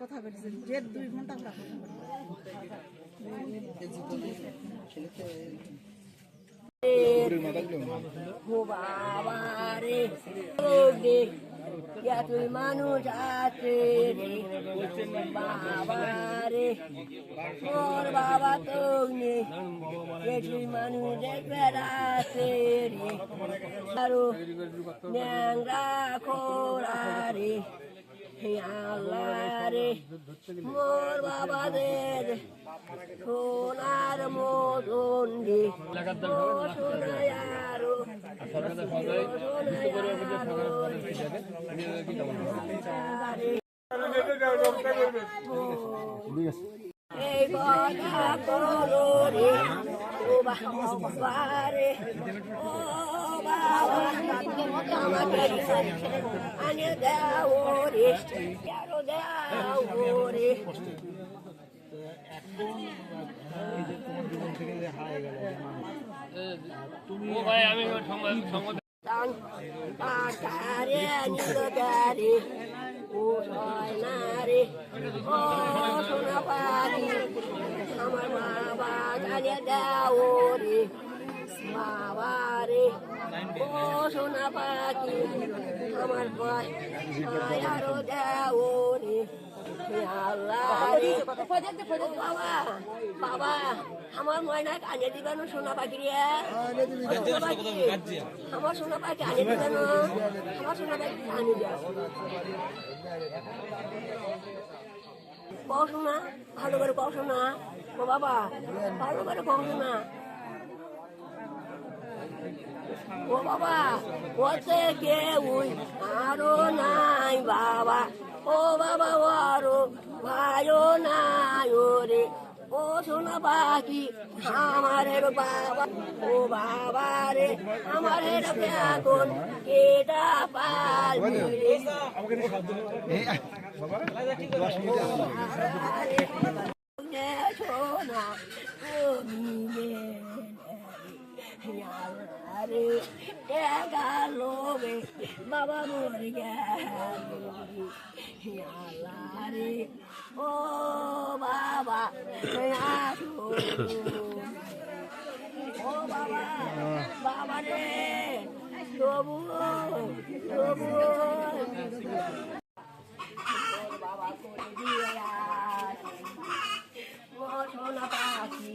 কথা বলেছেন দেড় দুই ঘণ্টা আমরা কথা বলেছি তুই মানুষ আছে বাবা রে ওর বাবা তো নেই তুই মানুষ দেখবে আছে রে আরও ন্যাংরা খোরা রে হে আল্লাহ রে মোর বাবা দে। সোনার মতন রে সোনায়ারো। এই কথা করো রে। ও বাবা রে ও বাবা আমাকে আনে দাও রে কেন দাও রে তান পাটারে নিলদারে ও সয়নারে ও সোনা পারি আমার বাবা জানে দাও রে বাবা রে ও সোনা পাখি আমার আরও দাও রে হে আল্লাহ রে। ও বাবা বাবা আমার ময়না কানে দিবেন সোনা পাখি আমার সোনা পাখি আনে দিবেন আমার সোনা পাখি আনে দেয় পড়াশোনা ভালো করে পড়াশোনা ও বাবা। ভালো করে পড়াশোনা ও বাবা ওতে কেউই আরও নাই বাবা। ও বাবা ও আরও ভাইও নাই ওরে। ও সোনা পাখি আমার বাবা। ও বাবা রে আমার এখন কেটা পালবি রে। সোনা আরে গেলো রে বাবা মরে গেল রে ও বাবা ও বাবা বাবা রে তবু তবু বাবা করে দিয়ে আসে ও সোনা পাখি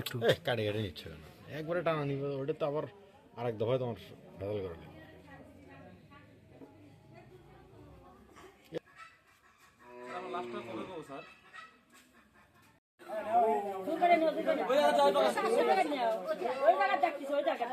একটু কাটে কেটে নিচ্ছে একবারে টানা নিবে ওটা তো আবার আরেক দফায় তোমার ভেজাল করে নেবে। ওই জায়গা ওই জায়গা দেখছিস। ওই জায়গা